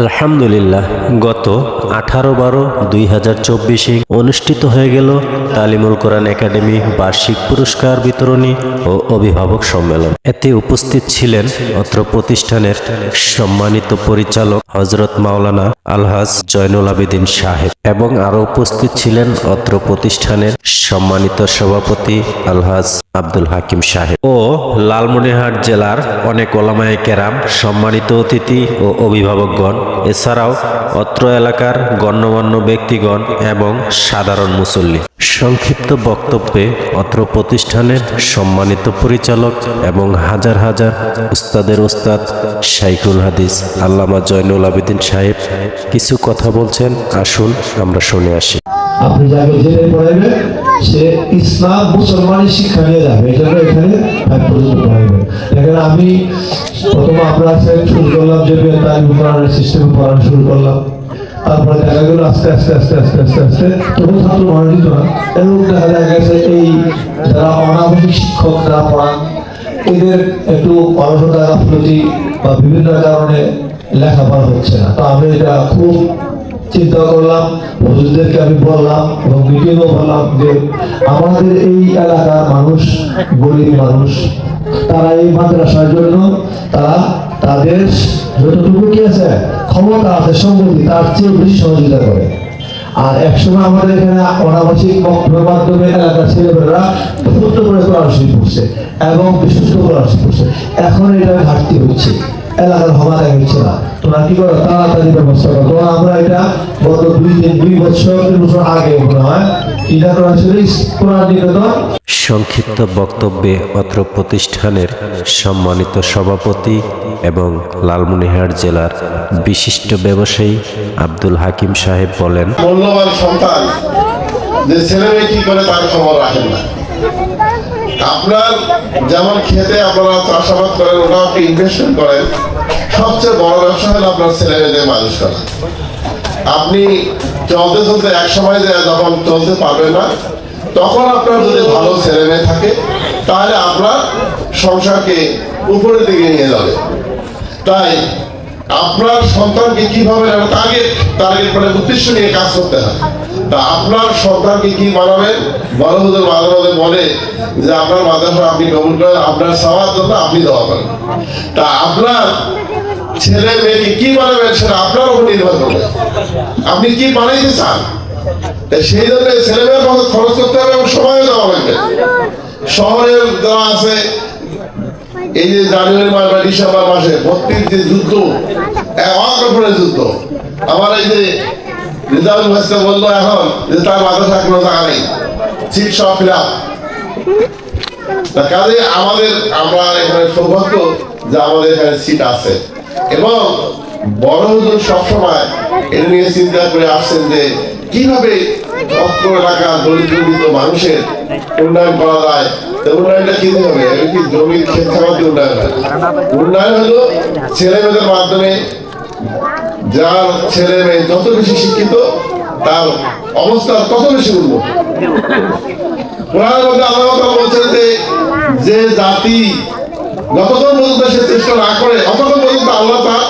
আলহামদুলিল্লাহ, গত আঠারো বারো দুই হাজার চব্বিশে অনুষ্ঠিত হয়ে গেল তালিমুল কোরআন একাডেমি বার্ষিক পুরস্কার বিতরণী ও অভিভাবক সম্মেলন। এতে উপস্থিত ছিলেন অত্র প্রতিষ্ঠানের সম্মানিত পরিচালক হজরত মাওলানা আলহাজ জয়নুল আবেদিন সাহেব এবং আরও উপস্থিত ছিলেন অত্র প্রতিষ্ঠানের সম্মানিত সভাপতি আলহাজ আব্দুল হাকিম সাহেব ও লালমনিরহাট জেলার অনেক ওলামায়ে কেরাম, সম্মানিত অতিথি ও অভিভাবকগণ। এছাড়াও অত্র এলাকার গণ্যমান্য ব্যক্তিগণ এবং সাধারণ মুসল্লি। সংক্ষিপ্ত বক্তব্যে অত্র প্রতিষ্ঠানের সম্মানিত পরিচালক এবং হাজার হাজার উস্তাদের উস্তাদ শাইখুল হাদিস আল্লামা জয়নুল আবেদিন সাহেব। কিছু কথা বলছেন, আসুন আমরা শুনে আসি। আপনি যাকে জেনে পড়াইবেন সে ইসলাম মুসলমানের শিক্ষা নিয়ে যাবে। এই জন্য এখানে পড়াইবেন এখানে আমি প্রথম আমরা শুরু করলাম, যে তাই কোরআনের সিস্টেমে পড়ানো শুরু করলাম। তারপরে দেখা গেল আস্তে আস্তে আস্তে আস্তে আস্তে আস্তে। ছাত্র না। এবং দেখা গেছে এই যারা শিক্ষক যারা পড়ান। এদের একটু অলসতা গাফলতি বা বিভিন্ন কারণে লেখাপড়া হচ্ছে না। তো আমি এটা খুব চিন্তা করলাম, হুজুরদেরকে আমি বললাম এবং মিটিংও বললাম যে আমাদের এই এলাকার মানুষ গরিব মানুষ। তারা এই মাদ্রাসার জন্য, তারা তাদের যতটুকু কি আছে, ক্ষমতা আছে, সম্পত্তি, তার চেয়ে বেশি সহযোগিতা করে। আর একসময় আমাদের এখানে অনাবাসিক বক্তব্যের মাধ্যমে এলাকার ছেলেমেয়েরা শুদ্ধ করে শরীফ পড়ছে এবং বিশুদ্ধ শরীফ পড়ছে এখন এটা ঘাটতি হচ্ছে। এলাকার ক্ষমতা হচ্ছে না। তোমরা কি করো? তাড়াতাড়ি ব্যবস্থা করো। তোমরা আমরা এটা গত দুই দিন দুই বছর তিন বছর আগে মনে হয় এটা কোরআন শরীফ কোরআন নিকেতন সংক্ষিপ্ত বক্তব্যে অত্র প্রতিষ্ঠানের সম্মানিত সভাপতি এবং লালমনিরহাট জেলার বিশিষ্ট ব্যবসায়ী আব্দুল হাকিম সাহেব বলেন মূল্যবান সন্তান যে ছেলেমেয়ে কি করে তার খবর রাখেন না? আপনার যেমন খেতে আপনারা চাষাবাদ করেন ওটা আপনি ইনভেস্টমেন্ট করেন, সবচেয়ে বড় ব্যবসা হলো আপনার ছেলে মেয়েদের মানুষ করা। আপনি চলতে চলতে এক সময় যে যখন চলতে পারবেন না, তখন আপনার যদি ভালো ছেলে মেয়ে থাকে, তাহলে আপনার সংসারকে উপরের দিকে নিয়ে যাবে। তাই আপনার সন্তানকে কীভাবে টার্গেট টার্গেট মানে উদ্দেশ্য নিয়ে কাজ করতে হয় তা আপনার সন্তানকে কি বানাবেন বড় হুজুর বলে যে আপনার মাদ্রাসা আপনি কবুল করেন, আপনার সবার জন্য আপনি দেওয়া করেন। তা আপনার ছেলে মেয়েকে কি বানাবেন সেটা আপনার উপর নির্ভর করবে। আপনি কি বানাইতে চান? সেই জন্য ছেলে মেয়ের মতো খরচ করতে হবে এবং সময়ও দেওয়া লাগবে শহরের দেওয়া আছে, এই যে জানুয়ারি মাস বা ডিসেম্বর মাসে ভর্তির যে যুদ্ধ অকল্পনের যুদ্ধ। আমার এই যে রেজাউল ভাইসা বলল, এখন যে তার মাদ্রাসা কোনো জায়গা নেই। সিট সব ফিল কাজে আমাদের, আমরা এখানে সৌভাগ্য যে আমাদের এখানে সিট আছে। এবং বড় হুজুর সবসময় এ নিয়ে চিন্তা করে আসছেন যে, কীভাবে অত্র এলাকার দরিদ্র মানুষের উন্নয়ন করা যায়? উন্নয়নটা কি হবে? এটা কি জমির ক্ষেত খামার দিয়ে উন্নয়ন হয়? উন্নয়ন হলো ছেলে মেয়েদের মাধ্যমে যার ছেলে মেয়ে যত বেশি শিক্ষিত, তার অবস্থা তত বেশি উন্নত। আল্লাহ বলছেন যে জাতি যতক্ষণ পর্যন্ত সে চেষ্টা না করে ততক্ষণ পর্যন্ত আল্লাহ তার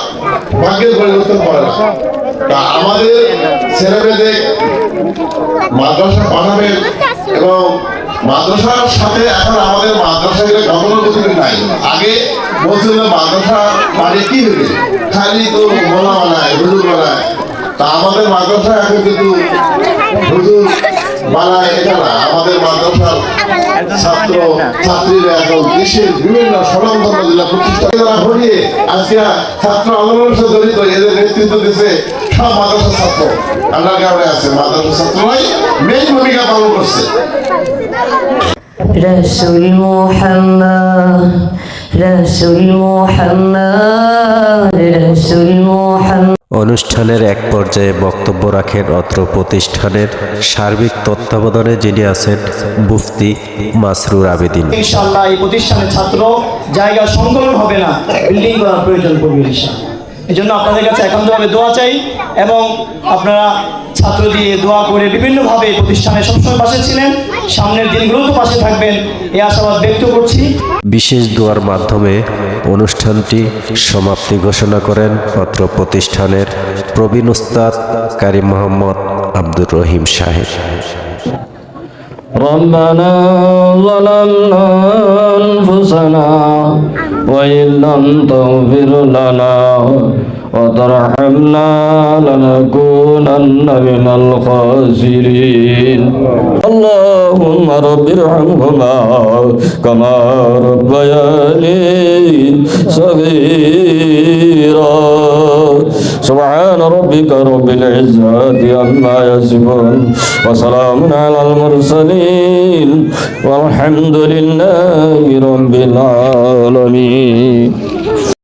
ভাগ্যের পরিবর্তন করে না। তা আমাদের ছেলে মেয়েদের মাদ্রাসা পাঠাবেন এবং মাদ্রাসার সাথে এখন আমাদের মাদ্রাসাগুলো গতানুগতিক নাই। আগে বলছিল মাদ্রাসা বাড়ি কি হবে খালি তো মোলা বানায়, হুজুর বানায়। তা আমাদের মাদ্রাসা এখন কিন্তু হুজুর বানায় এটা না। আমাদের মাদ্রাসার ছাত্র, ছাত্রীরা এখন দেশের বিভিন্ন জেলা প্রতিষ্ঠা আজকে ছাত্র আন্দোলনের সাথে জড়িত, এদের নেতৃত্ব দিচ্ছে সব মাদ্রাসা ছাত্র। আছে মাদ্রাসা মেন ভূমিকা পালন করছে। রসুল মোহাম্মদ অনুষ্ঠানের এক পর্যায়ে বক্তব্য রাখেন অত্র প্রতিষ্ঠানের সার্বিক তত্ত্বাবধানে যিনি আছেন মুফতি মাসরুর আবেদিন। এই প্রতিষ্ঠানের ছাত্র জায়গা সংকলন হবে না বিল্ডিং করার প্রয়োজন পড়বে ইনশাআল্লাহ। এজন্য আপনাদের কাছে একান্তভাবে দোয়া চাই এবং আপনারা ছাত্র দিয়ে দোয়া করে বিভিন্নভাবে প্রতিষ্ঠানে সবসময় পাশে ছিলেন সামনের দিনগুলোতে পাশে থাকবেন এই আশাবাদ ব্যক্ত করছি বিশেষ দোয়ার মাধ্যমে অনুষ্ঠানটি সমাপ্তি ঘোষণা করেন অত্র প্রতিষ্ঠানের প্রবীণ উস্তাদ কারি মোহাম্মদ আব্দুর রহিম সাহেব ربنا ظلمنا أنفسنا وإن لم تغفر لنا وترحمنا لنكونن من الخاسرين اللهم رب ارحمهما كما ربياني صغيرا سبحان ربك رب العزة عما يصفون وسلام على المرسلين والحمد لله رب العالمين